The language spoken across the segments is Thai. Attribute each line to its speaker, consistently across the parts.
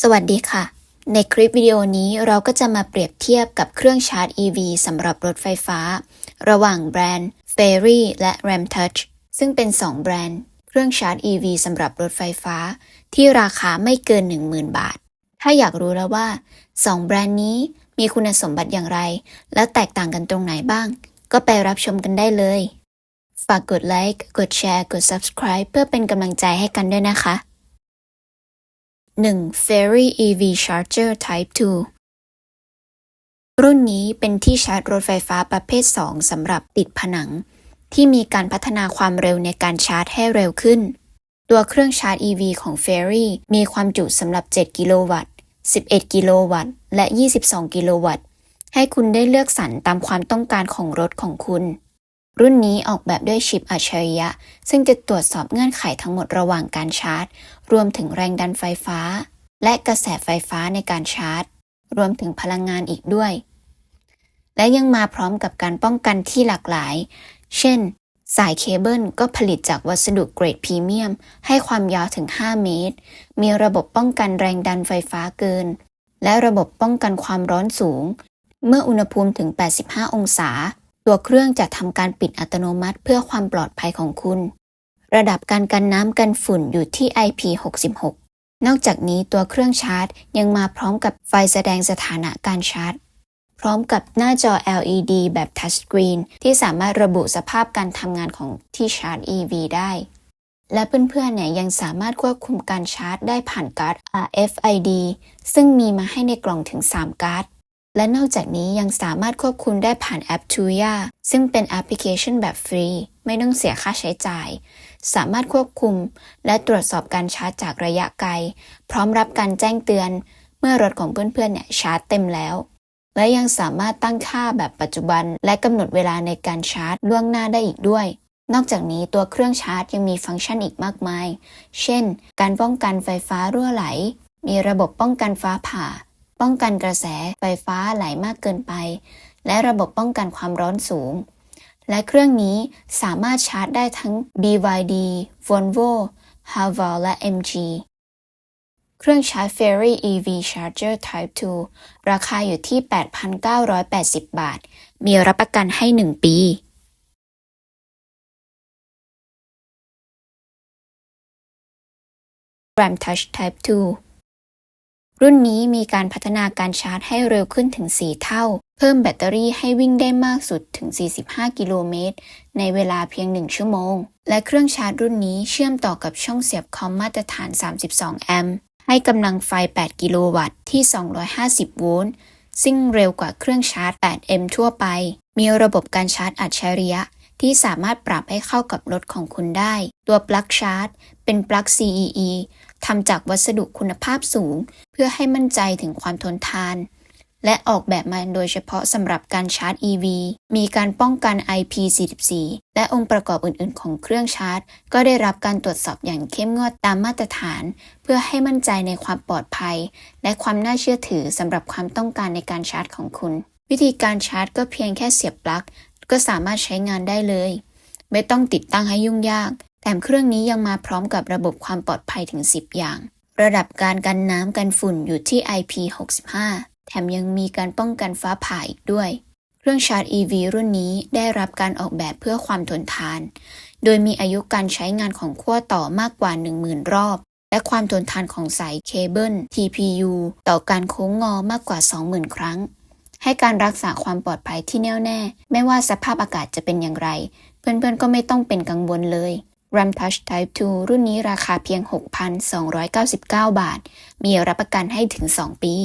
Speaker 1: สวัสดีค่ะ ในคลิปวิดีโอนี้เราก็จะมาเปรียบเทียบกับเครื่องชาร์จ EV สำหรับรถไฟฟ้า ระหว่างแบรนด์ Ferry และ Ramtouch ซึ่งเป็น 2 แบรนด์ เครื่องชาร์จ EV สำหรับรถไฟฟ้า ที่ราคาไม่เกิน 10,000 บาท ถ้าอยากรู้แล้วว่า 2 แบรนด์นี้มีคุณสมบัติอย่างไร และแตกต่างกันตรงไหนบ้าง ก็ไปรับชมกันได้เลย ฝากกดไลค์ กดแชร์ กด subscribe เพื่อเป็นกำลังใจให้กันด้วยนะคะ 1. Ferry EV Charger Type 2 รุ่นนี้เป็นที่ชาร์จรถไฟฟ้าประเภท 2สำหรับติดผนัง ที่มีการพัฒนาความเร็วในการชาร์จให้เร็วขึ้น ตัวเครื่องชาร์จ EV ของ Ferry มีความจุสำหรับ 7 กิโลวัตต์ 11 กิโลวัตต์ และ 22 กิโลวัตต์ ให้คุณได้เลือกสรรตามความต้องการของรถของคุณ รุ่นนี้ออกแบบด้วยชิปอัจฉริยะ ซึ่งจะตรวจสอบเงื่อนไขทั้งหมดระหว่างการชาร์จ รวมถึงแรงดันไฟฟ้า และกระแสไฟฟ้าในการชาร์จ รวมถึงพลังงานอีกด้วย และยังมาพร้อมกับการป้องกันที่หลากหลาย เช่น สายเคเบิลก็ผลิตจากวัสดุเกรดพรีเมียม ให้ความยาวถึง 5 เมตร มีระบบป้องกันแรงดันไฟฟ้าเกิน และระบบป้องกันความร้อนสูง เมื่ออุณหภูมิถึง 85 องศา ตัวเครื่องจะทำการปิดอัตโนมัติเพื่อความปลอดภัยของคุณ ระดับการกันน้ำกันฝุ่นอยู่ที่ IP66 นอกจากนี้ตัวเครื่องชาร์จ ยังมาพร้อมกับไฟแสดงสถานะการชาร์จ พร้อมกับหน้าจอ LED แบบทัชสกรีนที่สามารถระบุสภาพการทำงานของที่ชาร์จ EV ได้ และเพื่อนๆเนี่ยยังสามารถควบคุมการชาร์จได้ผ่านการ์ด RFID ซึ่งมีมาให้ในกล่องถึง 3 การ์ด และนอกจากนี้ยังสามารถควบคุมได้ผ่านแอป Tuya ซึ่งเป็นแอปพลิเคชันแบบฟรี ไม่ต้องเสียค่าใช้จ่าย สามารถควบคุม และตรวจสอบการชาร์จจากระยะไกล พร้อมรับการแจ้งเตือน เมื่อรถของเพื่อนๆเนี่ยชาร์จเต็มแล้ว และยังสามารถตั้งค่าแบบปัจจุบัน และกำหนดเวลาในการชาร์จล่วงหน้าได้อีกด้วย นอกจากนี้ตัวเครื่องชาร์จยังมีฟังก์ชันอีกมากมาย เช่น การป้องกันไฟฟ้ารั่วไหล มีระบบป้องกันฟ้าผ่า ป้องกันกระแสไฟฟ้าไหลมากเกินไป และระบบป้องกันความร้อนสูง และเครื่องนี้สามารถชาร์จได้ทั้ง BYD, Volvo, Haval และ MG เครื่องชาร์จ Ferry EV Charger Type 2 ราคาอยู่ที่ 8,980 บาท มีรับประกันให้ 1 ปี RAM Touch Type 2 รุ่นนี้มีการพัฒนาการชาร์จให้เร็วขึ้นถึง 4 เท่า เพิ่มแบตเตอรี่ให้วิ่งได้มากสุดถึง 45 กิโลเมตร ในเวลาเพียง 1 ชั่วโมง และเครื่องชาร์จรุ่นนี้เชื่อมต่อกับช่องเสียบคอมมาตรฐาน 32 แอมป์ให้กำลังไฟ 8 กิโลวัตต์ที่ 250 โวลต์ซึ่งเร็วกว่าเครื่องชาร์จ 8M ทั่วไป มีระบบการชาร์จอัจฉริยะ ที่สามารถปรับให้เข้ากับรถของคุณได้ ตัวปลั๊กชาร์จ เป็นปลั๊ก CEE ทำจากวัสดุคุณภาพสูง เพื่อให้มั่นใจถึงความทนทาน และออกแบบมาโดยเฉพาะสำหรับการชาร์จ EV มีการป้องกัน IP44 และองค์ประกอบอื่น ๆ ของเครื่องชาร์จ ก็ได้รับการตรวจสอบอย่างเข้มงวดตามมาตรฐาน เพื่อให้มั่นใจในความปลอดภัย และความน่าเชื่อถือสำหรับความต้องการในการชาร์จของคุณวิธีการชาร์จก็เพียงแค่เสียบปลั๊ก ก็สามารถใช้งานได้เลย ไม่ต้องติดตั้งให้ยุ่งยาก แถมเครื่องนี้ยังมาพร้อมกับระบบความปลอดภัยถึง 10 อย่าง ระดับการกันน้ำกันฝุ่นอยู่ที่ IP65 แถมยังมีการป้องกันฟ้าผ่าอีกด้วย เครื่องชาร์จ EV รุ่นนี้ได้รับการออกแบบเพื่อความทนทาน โดยมีอายุการใช้งานของขั้วต่อมากกว่า 10,000 รอบ และความทนทานของสายเคเบิล TPU ต่อการโค้งงอมากกว่า 20,000 ครั้ง ให้การรักษาความปลอดภัยที่แน่วแน่ ไม่ว่าสภาพอากาศจะเป็นอย่างไร เพื่อนๆก็ไม่ต้องเป็นกังวลเลย RAM Touch Type 2 รุ่นนี้ราคาเพียง 6,299 บาท มีรับประกันให้ถึง 2 ปี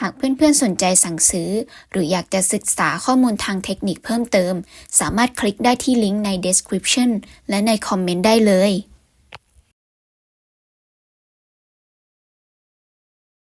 Speaker 1: หากเพื่อนๆสนใจสั่งซื้อ หรืออยากจะศึกษาข้อมูลทางเทคนิคเพิ่มเติม สามารถคลิกได้ที่ลิงก์ใน description และในคอมเมนต์ได้เลย